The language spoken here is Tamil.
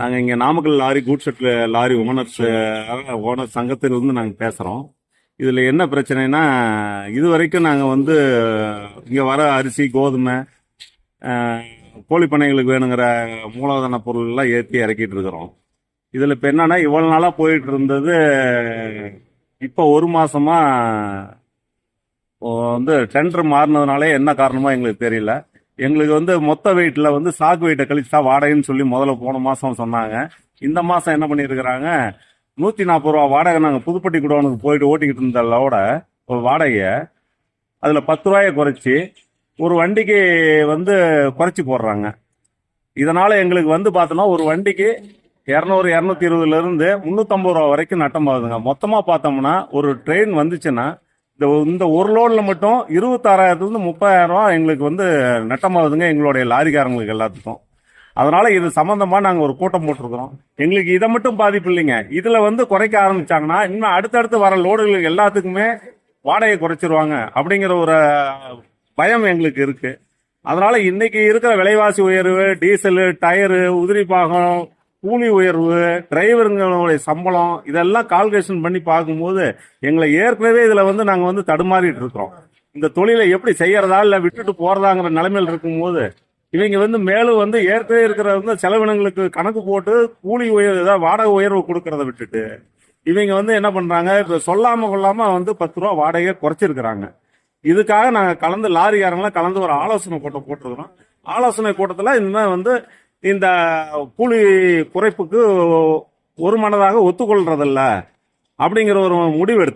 நாங்கள் இங்கே நாமக்கல் லாரி கூட் லாரி ஓனர்ஸ் ஓனர் சங்கத்திலிருந்து நாங்கள் பேசுகிறோம் இதில் என்ன பிரச்சனைனா இது வரைக்கும் நாங்கள் வந்து இங்கே வர அரிசி கோதுமை கோழி பண்ணைகளுக்கு வேணுங்கிற மூலதன பொருள்லாம் ஏற்றி இறக்கிட்டு இருக்கிறோம். இதில் இப்போ என்னன்னா இவ்வளோ நாளாக போயிட்டு இருந்தது இப்போ ஒரு மாசமா வந்து டெண்டர் மாறினதுனாலே என்ன காரணமோ எங்களுக்கு தெரியல. எங்களுக்கு வந்து மொத்த வெயிட்ல வந்து சாக்கு வெயிட்டை கழிச்சா வாடகைன்னு சொல்லி முதல்ல போன மாசம் சொன்னாங்க. இந்த மாசம் என்ன பண்ணியிருக்கிறாங்க நூத்தி நாற்பது ரூபா வாடகை நாங்கள் புதுப்பட்டி குடோனுக்கு போயிட்டு ஓட்டிக்கிட்டு இருந்ததோட ஒரு வாடகையை அதில் பத்து ரூபாயை குறைச்சி ஒரு வண்டிக்கு வந்து குறைச்சி போடுறாங்க. இதனால் எங்களுக்கு வந்து பார்த்தோம்னா ஒரு வண்டிக்கு இரநூறு இரநூத்தி இருபதுலேருந்து முந்நூற்றம்பது ரூபா வரைக்கும் நட்டம் ஆகுதுங்க மொத்தமாக பார்த்தோம்னா ஒரு ட்ரெயின் வந்துச்சுன்னா இந்த இந்த ஒரு லோடில் மட்டும் இருபத்தாறாயிரத்துலேருந்து முப்பதாயிரம் ரூபா எங்களுக்கு வந்து நட்டமாகுதுங்க எங்களுடைய லாரிக்காரங்களுக்கு எல்லாத்துக்கும். அதனால இது சம்பந்தமா நாங்க ஒரு கூட்டம் போட்டிருக்கிறோம். எங்களுக்கு இதை மட்டும் பாதிப்பு இல்லைங்க. இதுல வந்து குறைக்க ஆரம்பிச்சாங்கன்னா இன்னும் அடுத்தடுத்து வர லோடுகளுக்கு எல்லாத்துக்குமே வாடகையை குறைச்சிருவாங்க அப்படிங்கிற ஒரு பயம் எங்களுக்கு இருக்கு. அதனால இன்னைக்கு இருக்கிற விலைவாசி உயர்வு டீசலு டயரு உதிரி பாகம் கூலி உயர்வு டிரைவருங்களுடைய சம்பளம் இதெல்லாம் கால்குலேஷன் பண்ணி பார்க்கும்போது எங்களை ஏற்கனவே இதுல வந்து நாங்க வந்து தடுமாறிட்டு இருக்கிறோம். இந்த தொழிலை எப்படி செய்யறதா இல்ல விட்டுட்டு போறதாங்கிற நிலைமையில் இருக்கும்போது இவங்க வந்து மேலும் வந்து ஏற்கனவே இருக்கிற வந்து செலவினங்களுக்கு கணக்கு போட்டு கூலி உயர்வு ஏதாவது வாடகை உயர்வு கொடுக்கறத விட்டுட்டு இவங்க வந்து என்ன பண்றாங்க இப்போ சொல்லாம கொள்ளாம வந்து பத்து ரூபா வாடகையை குறைச்சிருக்கிறாங்க. இதுக்காக நாங்கள் கலந்து லாரிக்காரங்களாம் கலந்து ஒரு ஆலோசனை கூட்டம் போட்டிருக்கிறோம். ஆலோசனை கூட்டத்தில் இனிமே வந்து இந்த கூலி குறைப்புக்கு ஒரு மனதாக ஒத்துக்கொள்றதில்ல அப்படிங்கிற ஒரு முடிவு எடுத்து